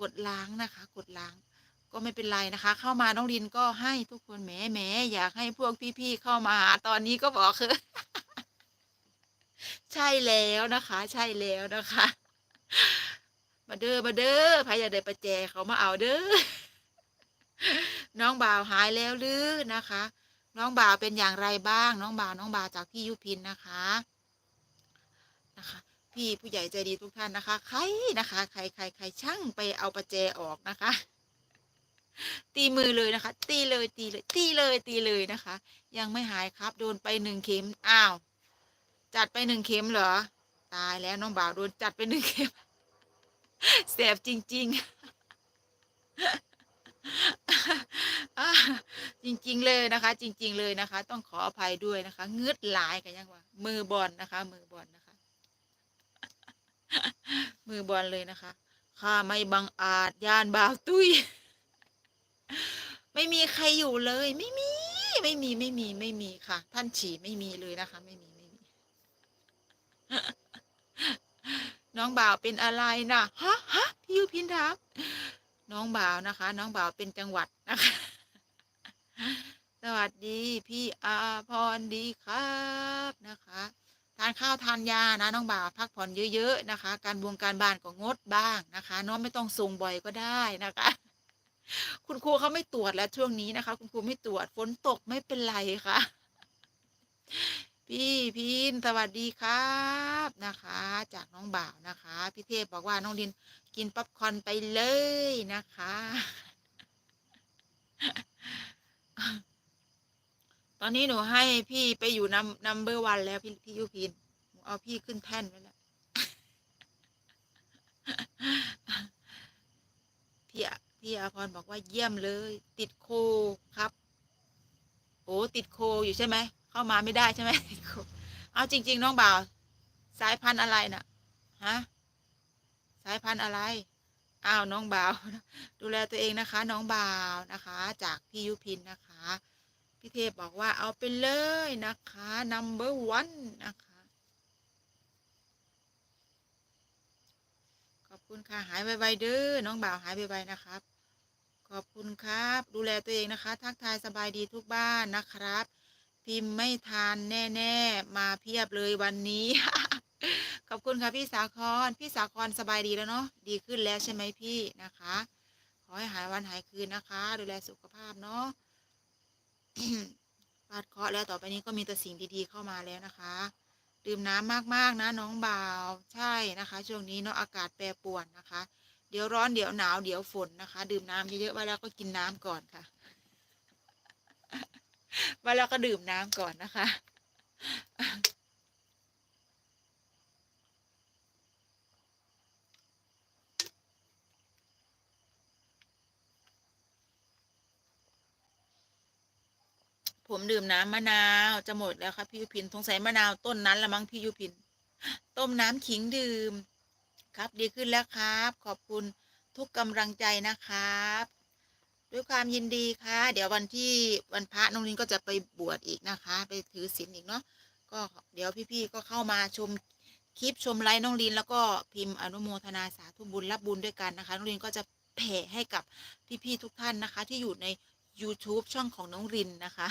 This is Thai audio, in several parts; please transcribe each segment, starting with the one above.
กดล้างนะคะ กดล้าง ก็ไม่เป็นไรนะคะ เข้ามาน้องลินก็ให้ทุกคนแหมแหมอยากให้พวกพี่ๆเข้ามาหาตอนนี้ก็บอกคือ ใช่แล้วนะคะ ใช่แล้วนะคะ มาเด้อมาเด้อใครอยากได้ประแจเขามาเอาเด้อน้องบ่าวหายแล้วหรือนะคะ น้องบ่าวเป็นอย่างไรบ้าง น้องบ่าวน้องบ่าวจากพี่ยุพินนะคะนะคะ พี่ผู้ใหญ่ใจดีทุกท่านนะคะ ใครนะคะ ใครใครใครช่างไปเอาประแจออกนะคะ ตีมือเลยนะคะ ตีเลยตีเลย ตีเลยตีเลยนะคะ ยังไม่หายครับโดนไปหนึ่งเข็มอ้าว จัดไปหนึ่งเข็มเหรอ ตายแล้วน้องบ่าวโดนจัดไปหนึ่งเข็มแสบจริงๆอ่าจริงๆเลยนะคะ จริง ๆ เลยนะคะ ต้องขออภัยด้วยนะคะ เงืดหลายกันยังว่ามือบอลนะคะ มือบอลนะคะ มือบอลเลยนะคะ ข้าไม่บังอาจย่านบ่าวตุ้ย ไม่มีใครอยู่เลย ไม่มี ไม่มีไม่มีไม่มีค่ะ ท่านฉี่ไม่มีเลยนะคะ ไม่มีไม่มี น้องบ่าวเป็นอะไรนะฮะฮะพี่ยูพินถามน้องบ่าวนะคะ น้องบ่าวเป็นจังหวัดนะคะสวัสดีพี่อาพรดีครับนะคะานข้าวทานยานะน้องบ่าวพักผ่อนเยอะ ๆ นะคะ การบวงการบานก็งดบ้างนะคะน้องไม่ต้องส่งบ่อยก็ได้นะคะ คุณครูเขาไม่ตรวจแล้วช่วงนี้นะคะ คุณครูไม่ตรวจฝนตกไม่เป็นไรค่ะ พี่พินสวัสดีครับนะคะ จากน้องบ่าวนะคะ พี่เทพบอกว่าน้องดินกินป๊อปคอร์นไปเลยนะคะ ตอนนี้หนูให้พี่ไปอยู่นัมนัมเบอร์วันแล้วพี่พี่ยุพินหนูเอาพี่ขึ้นแท่นไว้แล้วพี่พี่อาพรบอกว่าเยี่ยมเลย ติดโคครับ โอ้ติดโคอยู่ใช่ไหมเข้ามาไม่ได้ใช่ไหมเอาจริง ๆ น้องบ่าว สายพันธุ์อะไรน่ะฮะสายพันธุ์อะไรอ้าวน้องบ่าว ดูแลตัวเองนะคะ น้องบ่าวนะคะ จากพี่ยุพินนะคะ พี่เทพบอกว่าเอาไปเลยนะคะ number one นะคะ ขอบคุณค่ะหายไวๆเด้อน้องบ่าวหายไวๆนะครับ ขอบคุณครับ ดูแลตัวเองนะคะ ทักทายสบายดีทุกบ้านนะครับ พิมพ์ไม่ทานแน่ๆ มาเพียบเลยวันนี้ ขอบคุณค่ะพี่สาคร พี่สาครสบายดีแล้วเนาะดีขึ้นแล้วใช่ไหมพี่นะคะ ขอให้หายวันหายคืนนะคะ ดูแลสุขภาพเนาะ ฟาดเคราะห์แล้วต่อไปนี้ก็มีแต่สิ่งดีๆเข้ามาแล้วนะคะ ดื่มน้ำมากๆนะน้องบ่าวใช่นะคะ ช่วงนี้เนาะอากาศแปรปรวนนะคะ เดี๋ยวร้อนเดี๋ยวหนาวเดี๋ยวฝนนะคะ ดื่มน้ำเยอะๆไว้แล้วก็กินน้ำก่อนค่ะไว้แล้วก็ดื่มน้ำก่อนนะคะ ผมดื่มน้ำมะนาวจะหมดแล้วครับพี่ยุพินสงสัยมะนาวต้นนั้นละมั้งพี่ยุพิน ต้มน้ำขิงดื่ม ครับดีขึ้นแล้วครับ ขอบคุณทุกกำลังใจนะครับ ด้วยความยินดีค่ะ เดี๋ยววันที่วันพระน้องลินก็จะไปบวชอีกนะคะ ไปถือศีลอีกเนาะก็เดี๋ยวพี่ๆก็เข้ามาชมคลิปชมไลฟ์น้องลิน แล้วก็พิมพ์อนุโมทนาสาธุบุญรับบุญด้วยกันนะคะ น้องลินก็จะแผ่ให้กับพี่ๆทุกท่านนะคะ ที่อยู่ใน YouTube ช่องของน้องรินนะคะ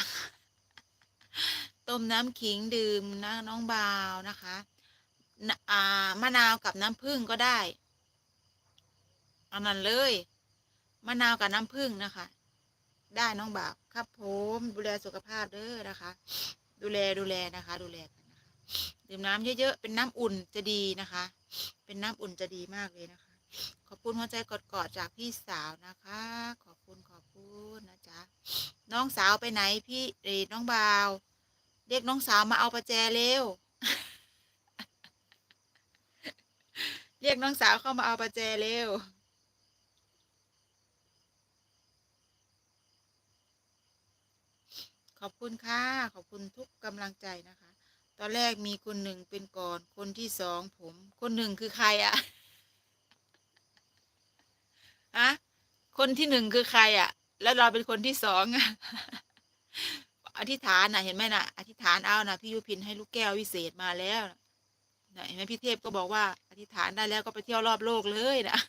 ต้มน้ำขิงดื่มนะน้องบาวนะคะนะอ่ามะนาวกับน้ำผึ้งก็ได้เอันนั้นเลย มะนาวกับน้ำผึ้งนะคะ ได้น้องบาวครับผมดูแลสุขภาพเด้อนะคะ ดูแลดูแลนะคะ ดูแลกันนะคะดื่มน้ำเยอะๆเป็นน้ำอุ่นจะดีนะคะ เป็นน้ำอุ่นจะดีมากเลยนะคะ ขอบคุณหัวใจกอดๆจากพี่สาวนะคะ ขอบคุณขอบคุณนะจ๊ะน้องสาวไปไหนพี่เอยน้องบ่าวเรียกน้องสาวมาเอาประแจเร็ว เรียกน้องสาวเข้ามาเอาประแจเร็วขอบคุณค่ะ ขอบคุณทุกกำลังใจนะคะ ตอนแรกมีคนหนึ่งเป็นก่อน คนที่สองผม คนหนึ่งคือใครอะ ฮะคนที่หนึ่งคือใครอะแล้วเราเป็นคนที่สองอธิษฐานน่ะเห็นไหมน่ะอธิษฐานเอาน่ะพี่ยุพินให้ลูกแก้ววิเศษมาแล้วนะเห็นไหมพี่เทพก็บอกว่า อธิษฐานได้แล้วก็ไปเที่ยวรอบโลกเลยนะ